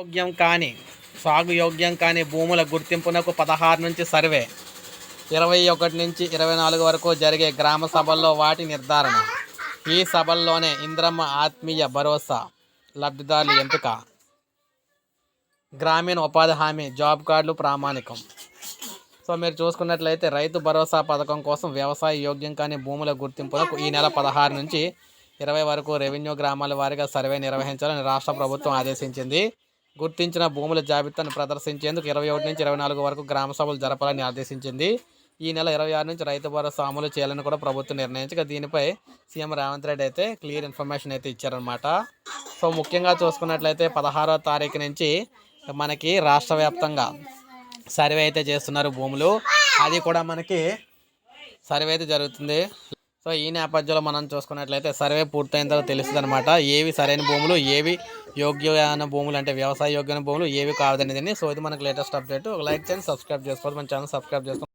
యోగ్యం కాని సాగు యోగ్యం కాని భూముల గుర్తింపునకు పదహారు నుంచి సర్వే. ఇరవై ఒకటి నుంచి ఇరవై నాలుగు వరకు జరిగే గ్రామ సభల్లో వాటి నిర్ధారణ. ఈ సభల్లోనే ఇంద్రమ్మ ఆత్మీయ భరోసా లబ్ధిదారుల ఎంపిక. గ్రామీణ ఉపాధి హామీ జాబ్ కార్డులు ప్రామాణికం. సో మీరు చూసుకున్నట్లయితే రైతు భరోసా పథకం కోసం వ్యవసాయ యోగ్యం కాని భూముల గుర్తింపులకు ఈ నెల పదహారు నుంచి ఇరవై వరకు రెవెన్యూ గ్రామాల వారీగా సర్వే నిర్వహించాలని రాష్ట్ర ప్రభుత్వం ఆదేశించింది. గుర్తించిన భూముల జాబితాను ప్రదర్శించేందుకు ఇరవై ఒకటి నుంచి ఇరవై నాలుగు వరకు గ్రామ సభలు జరపాలని ఆదేశించింది. ఈ నెల ఇరవై ఆరు నుంచి రైతు భరోసా అమలు చేయాలని కూడా ప్రభుత్వం నిర్ణయించగా దీనిపై సీఎం రేవంత్ రెడ్డి అయితే క్లియర్ ఇన్ఫర్మేషన్ అయితే ఇచ్చారనమాట సో ముఖ్యంగా చూసుకున్నట్లయితే పదహారో తారీఖు నుంచి మనకి రాష్ట్ర వ్యాప్తంగా సర్వే అయితే చేస్తున్నారు భూములు. అది కూడా మనకి సర్వే అయితే జరుగుతుంది. సో ఈ నేపథ్యంలో మనం చూసుకున్నట్లయితే సర్వే పూర్తయిన తర్వాత తెలుస్తుంది అనమాట ఏవి సరైన భూములు ఏవి యోగ్యమైన భూములు అంటే వ్యవసాయ యోగ్యమైన భూములు ఏవి కాదనేది సో ఇది మనకి లేటెస్ట్ అప్డేట్ ఒక లైక్ చేయండి సబ్స్క్రైబ్ చేసుకోవాలి. మన ఛానల్ సబ్స్క్రైబ్ చేసుకోండి.